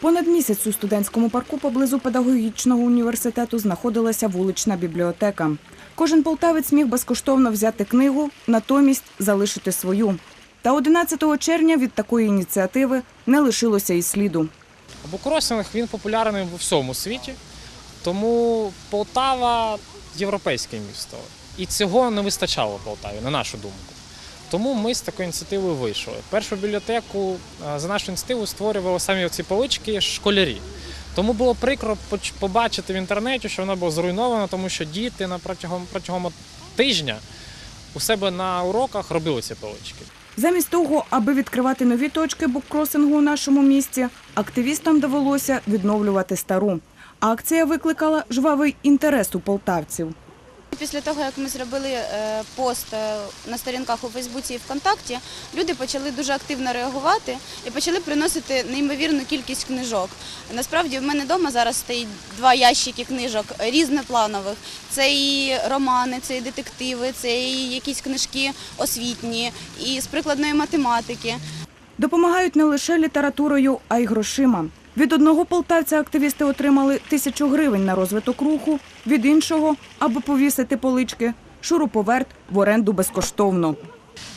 Понад місяць у студентському парку поблизу педагогічного університету знаходилася вулична бібліотека. Кожен полтавець міг безкоштовно взяти книгу, натомість залишити свою. Та 11 червня від такої ініціативи не лишилося і сліду. Букросинг він популярний в всьому світі, тому Полтава європейське місто. І цього не вистачало Полтаві, на нашу думку. Тому ми з такою ініціативою вийшли. Першу бібліотеку е, за нашу ініціативу створювали самі ці полички школярі. Тому було прикро побачити в інтернеті, що вона була зруйнована, тому що діти на протягом, протягом тижня у себе на уроках робили ці полички. Замість того, аби відкривати нові точки буккросингу у нашому місті, активістам довелося відновлювати стару. Акція викликала жвавий інтерес у полтавців. Після того, як ми зробили е, пост е, на сторінках у Фейсбуці і ВКонтакті, люди почали дуже активно реагувати і почали приносити неймовірну кількість книжок. Насправді в мене вдома зараз стоїть два ящики книжок різнопланових. Це і романи, це і детективи, це і якісь книжки освітні, і з прикладної математики. Допомагають не лише літературою, а й грошима. Від одного полтавця активісти отримали тисячу гривень на розвиток руху, від іншого, аби повісити полички, шуруповерт в оренду безкоштовно.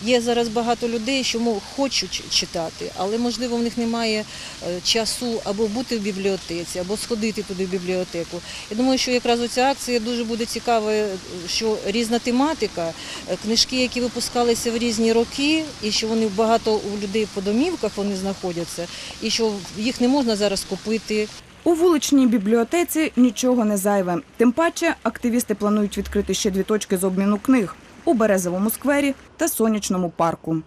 Є зараз багато людей, що хочуть читати, але можливо в них немає е, часу або бути в бібліотеці, або сходити туди в бібліотеку. Я думаю, що якраз оця акція дуже буде цікава, е, що різна тематика, е, книжки, які випускалися в різні роки, і що вони багато у людей по домівках вони знаходяться, і що їх не можна зараз купити. У вуличній бібліотеці нічого не зайве. Тим паче активісти планують відкрити ще дві точки з обміну книг у Березовому сквері та Сонячному парку.